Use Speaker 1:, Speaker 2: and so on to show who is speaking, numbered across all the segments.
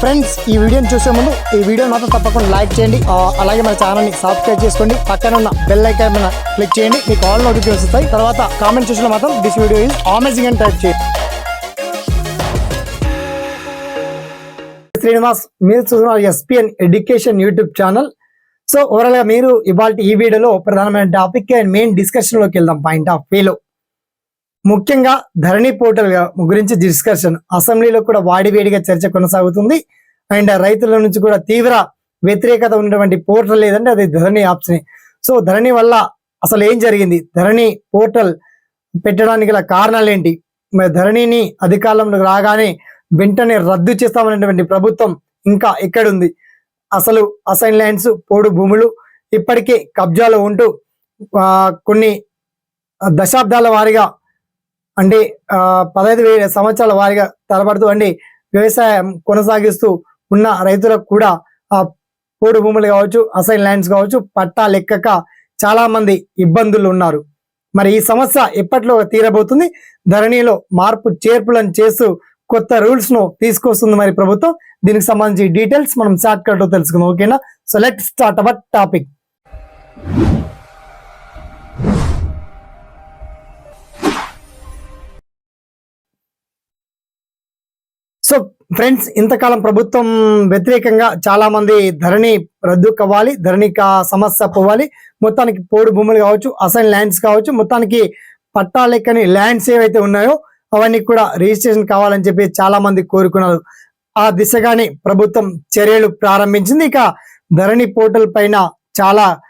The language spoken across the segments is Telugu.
Speaker 1: ఫ్రెండ్స్ ఈ వీడియోని చూసే ముందు ఈ వీడియో మాత్రం తప్పకుండా లైక్ చేయండి. అలాగే మన ఛానల్ని సబ్స్క్రైబ్ చేసుకోండి. పక్కన ఉన్న బెల్ ఐకాన్ మీద క్లిక్ చేయండి. మీకు ఆల్ నోటిఫికేషన్ వస్తాయి. తర్వాత కామెంట్ చూసిన మాత్రం దిస్ వీడియో ఈజ్ అమేజింగ్ అని టైప్ చేయండి. శ్రీనివాస్ మీరు చూస్తున్నారు SPN education YouTube channel so ఓవరాల్గా మీరు ఇవాళ ఈ వీడియోలో ప్రధానమైన టాపిక్ అండ్ మెయిన్ డిస్కషన్లోకి వెళ్దాం. పాయింట్ ఆఫ్ వ్యూలో ముఖ్యంగా ధరణి పోర్టల్ గురించి డిస్కషన్ అసెంబ్లీలో కూడా వాడివేడిగా చర్చ కొనసాగుతుంది. అండ్ రైతుల నుంచి కూడా తీవ్ర వ్యతిరేకత ఉన్నటువంటి పోర్టల్ లేదంటే అది ధరణి ఆప్షన్ సో ధరణి వల్ల అసలు ఏం జరిగింది? ధరణి పోర్టల్ పెట్టడానికి గల కారణాలు ఏంటి? మరి ధరణిని అధికారంలో రాగానే వెంటనే రద్దు చేస్తామనేటువంటి ప్రభుత్వం ఇంకా ఎక్కడుంది? అసలు అసైన్ ల్యాండ్స్ పోడు భూములు ఇప్పటికే కబ్జాలో ఉంటూ కొన్ని దశాబ్దాల వారీగా అంటే ఆ, పదహైదు వేల సంవత్సరాల వారిగా తలపడుతూ అంటే వ్యవసాయం కొనసాగిస్తూ ఉన్న రైతులకు కూడా ఆ పోడు భూములు కావచ్చు అసైన్ ల్యాండ్స్ కావచ్చు పట్టా లెక్కక చాలా మంది ఇబ్బందులు ఉన్నారు. మరి ఈ సమస్య ఎప్పట్లో తీరబోతుంది? ధరణిలో మార్పు చేర్పులను చేస్తూ కొత్త రూల్స్ను తీసుకొస్తుంది మరి ప్రభుత్వం. దీనికి సంబంధించి డీటెయిల్స్ మనం షార్ట్ కట్లో తెలుసుకుందాం ఓకేనా? So let start our topic so friends ఇంతకాలం ప్రభుత్వం వ్యతిరేకంగా చాలా మంది ధరణి రద్దు కావాలి ధరణి కా- సమస్య పోవాలి. మొత్తానికి పోడు భూములు కావచ్చు అసైన్ ల్యాండ్స్ కావచ్చు మొత్తానికి పట్టాలెక్కని ల్యాండ్స్ ఏవైతే ఉన్నాయో అవన్నీ కూడా రిజిస్ట్రేషన్ కావాలని చెప్పి చాలా మంది కోరుకున్నారు. ఆ దిశగానే ప్రభుత్వం చర్యలు ప్రారంభించింది. ఇక ధరణి పోర్టల్ పైన చాలా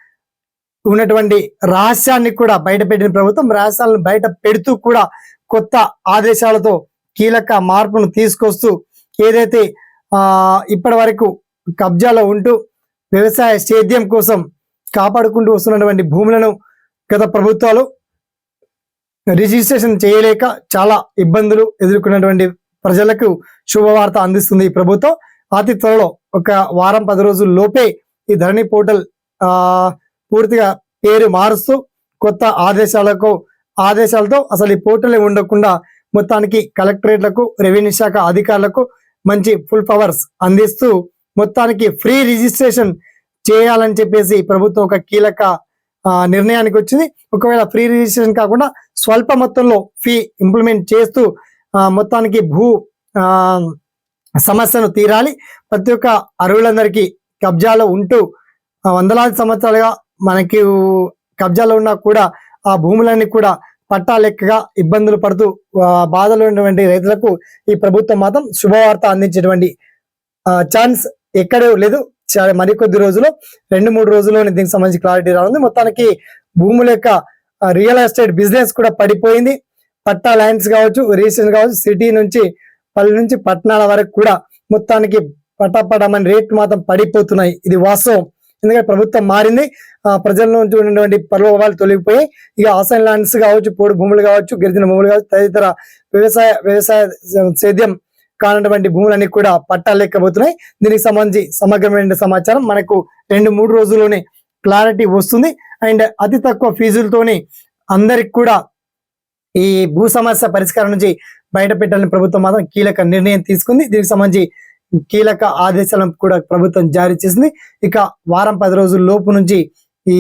Speaker 1: ఉన్నటువంటి రహస్యాన్ని కూడా బయట పెట్టిన ప్రభుత్వం. రహస్యాలను బయట పెడుతూ కూడా కొత్త ఆదేశాలతో కీలక మార్పును తీసుకొస్తూ ఏదైతే ఇప్పటి వరకు కబ్జాలో ఉంటూ వ్యవసాయ సేద్యం కోసం కాపాడుకుంటూ వస్తున్నటువంటి భూములను గత ప్రభుత్వాలు రిజిస్ట్రేషన్ చేయలేక చాలా ఇబ్బందులు ఎదుర్కొన్నటువంటి ప్రజలకు శుభవార్త అందిస్తుంది ఈ ప్రభుత్వం. అతి త్వరలో ఒక వారం పది రోజుల లోపే ఈ ధరణి పోర్టల్ పూర్తిగా పేరు మారుస్తూ కొత్త ఆదేశాలకు ఆదేశాలతో అసలు ఈ పోర్టల్ ఉండకుండా మొత్తానికి కలెక్టరేట్లకు రెవెన్యూ శాఖ అధికారులకు మంచి ఫుల్ పవర్స్ అందిస్తూ మొత్తానికి ఫ్రీ రిజిస్ట్రేషన్ చేయాలని చెప్పేసి ప్రభుత్వం ఒక కీలక నిర్ణయానికి వచ్చింది. ఒకవేళ ఫ్రీ రిజిస్ట్రేషన్ కాకుండా స్వల్ప మొత్తంలో ఫీ ఇంప్లిమెంట్ చేస్తూ మొత్తానికి భూ సమస్యను తీరాలి. ప్రతి ఒక్క అరువులందరికీ కబ్జాలో ఉంటూ వందలాది సంవత్సరాలుగా మనకి కబ్జాలో ఉన్నా కూడా ఆ భూములన్నీ కూడా పట్టా లెక్కగా ఇబ్బందులు పడుతూ బాధలు ఉన్నటువంటి రైతులకు ఈ ప్రభుత్వం మాత్రం శుభవార్త అందించేటువంటి ఛాన్స్ ఎక్కడే లేదు. మరికొద్ది రోజులు రెండు మూడు రోజుల్లోనే దీనికి సంబంధించి క్లారిటీ రానుంది. మొత్తానికి భూముల యొక్క రియల్ ఎస్టేట్ బిజినెస్ కూడా పడిపోయింది. పట్టా ల్యాండ్స్ కావచ్చు రీసెంట్ కావచ్చు సిటీ నుంచి పల్లె నుంచి పట్టణాల వరకు కూడా మొత్తానికి పటాపడమని రేట్లు మాత్రం పడిపోతున్నాయి. ఇది వాస్తవం. ఎందుకంటే ప్రభుత్వం మారింది. ఆ, ప్రజల నుంచి ఉన్నటువంటి పర్వభావాలు తొలగిపోయి ఇక ఆసన్ ల్యాండ్స్ కావచ్చు పోడు భూములు కావచ్చు గిరిజన భూములు కావచ్చు తదితర వ్యవసాయ వ్యవసాయ సేద్యం కానటువంటి భూములన్నీ కూడా పట్టలేకపోతున్నాయి. దీనికి సంబంధించి సమగ్రమైన సమాచారం మనకు రెండు మూడు రోజుల్లోనే క్లారిటీ వస్తుంది. అండ్ అతి తక్కువ ఫీజులతోనే అందరికి కూడా ఈ భూ సమస్య పరిష్కారం నుంచి బయట పెట్టాలని ప్రభుత్వం మాత్రం కీలక నిర్ణయం తీసుకుంది. దీనికి సంబంధించి కీలక ఆదేశాలను కూడా ప్రభుత్వం జారీ చేసింది. ఇక వారం పది రోజుల లోపు నుంచి ఈ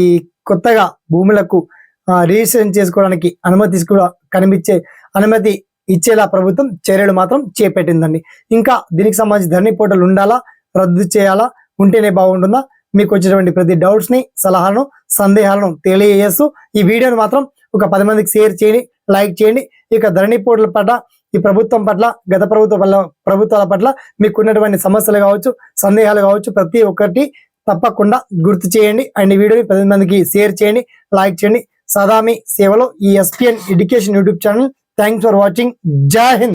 Speaker 1: కొత్తగా భూములకు రిజిస్ట్రేషన్ చేసుకోవడానికి అనుమతి కూడా కనిపించే అనుమతి ఇచ్చేలా ప్రభుత్వం చర్యలు మాత్రం చేపట్టిందండి. ఇంకా దీనికి సంబంధించి ధరణి పోర్టల్ ఉండాలా? రద్దు చేయాలా? ఉంటేనే బాగుంటుందా? మీకు వచ్చినటువంటి ప్రతి డౌట్స్ని సలహాలను సందేహాలను తెలియజేస్తూ ఈ వీడియోను మాత్రం ఒక పది మందికి షేర్ చేయండి. లైక్ చేయండి. ఇక ధరణి పోర్టల్ పట్ల ఈ ప్రభుత్వం పట్ల గత ప్రభుత్వ పట్ల ప్రభుత్వాల పట్ల మీకు ఉన్నటువంటి సమస్యలు కావచ్చు సందేహాలు కావచ్చు ప్రతి ఒక్కటి తప్పకుండా గుర్తు చేయండి. అండ్ ఈ వీడియోని పది మందికి షేర్ చేయండి లైక్ చేయండి. సదామి సేవలో ఈ SPN education YouTube channel. Thanks for watching. జై హింద్.